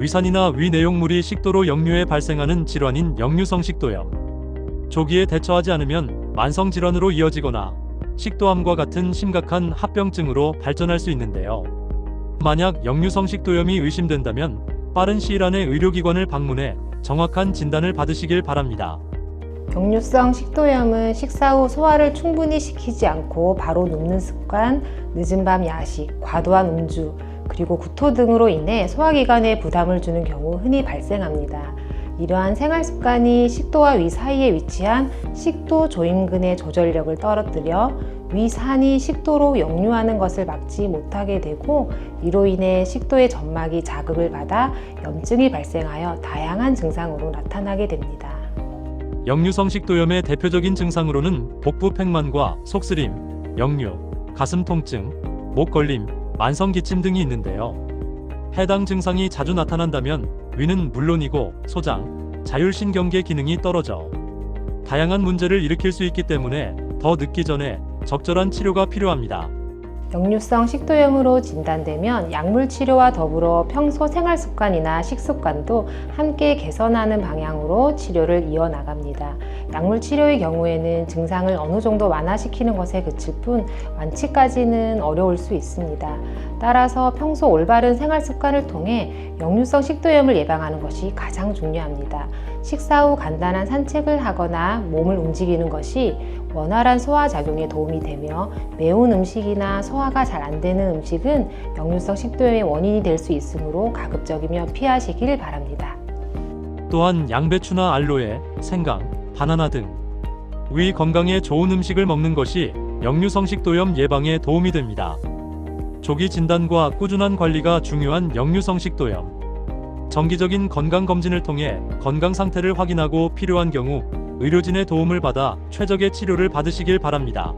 위산이나 위 내용물이 식도로 역류해 발생하는 질환인 역류성 식도염. 조기에 대처하지 않으면 만성 질환으로 이어지거나 식도암과 같은 심각한 합병증으로 발전할 수 있는데요. 만약 역류성 식도염이 의심된다면 빠른 시일 안에 의료기관을 방문해 정확한 진단을 받으시길 바랍니다. 역류성 식도염은 식사 후 소화를 충분히 시키지 않고 바로 눕는 습관, 늦은 밤 야식, 과도한 음주, 그리고 구토 등으로 인해 소화기관에 부담을 주는 경우 흔히 발생합니다. 이러한 생활 습관이 식도와 위 사이에 위치한 식도 조임근의 조절력을 떨어뜨려 위산이 식도로 역류하는 것을 막지 못하게 되고 이로 인해 식도의 점막이 자극을 받아 염증이 발생하여 다양한 증상으로 나타나게 됩니다. 역류성 식 도염의 대표적인 증상으로는 복부 팽만과 속쓰림, 역류, 가슴 통증, 목 걸림, 만성 기침 등이 있는데요. 해당 증상이 자주 나타난다면 위는 물론이고 소장, 자율신경계 기능이 떨어져 다양한 문제를 일으킬 수 있기 때문에 더 늦기 전에 적절한 치료가 필요합니다. 역류성 식도염으로 진단되면 약물 치료와 더불어 평소 생활 습관이나 식습관도 함께 개선하는 방향으로 치료를 이어나갑니다. 약물 치료의 경우에는 증상을 어느 정도 완화시키는 것에 그칠 뿐 완치까지는 어려울 수 있습니다. 따라서 평소 올바른 생활 습관을 통해 역류성 식도염을 예방하는 것이 가장 중요합니다. 식사 후 간단한 산책을 하거나 몸을 움직이는 것이 원활한 소화 작용에 도움이 되며 매운 음식이나 소화가 잘 안 되는 음식은 역류성 식도염의 원인이 될 수 있으므로 가급적이면 피하시길 바랍니다. 또한 양배추나 알로에, 생강, 바나나 등 위 건강에 좋은 음식을 먹는 것이 역류성 식도염 예방에 도움이 됩니다. 조기 진단과 꾸준한 관리가 중요한 역류성 식도염. 정기적인 건강 검진을 통해 건강 상태를 확인하고 필요한 경우 의료진의 도움을 받아 최적의 치료를 받으시길 바랍니다.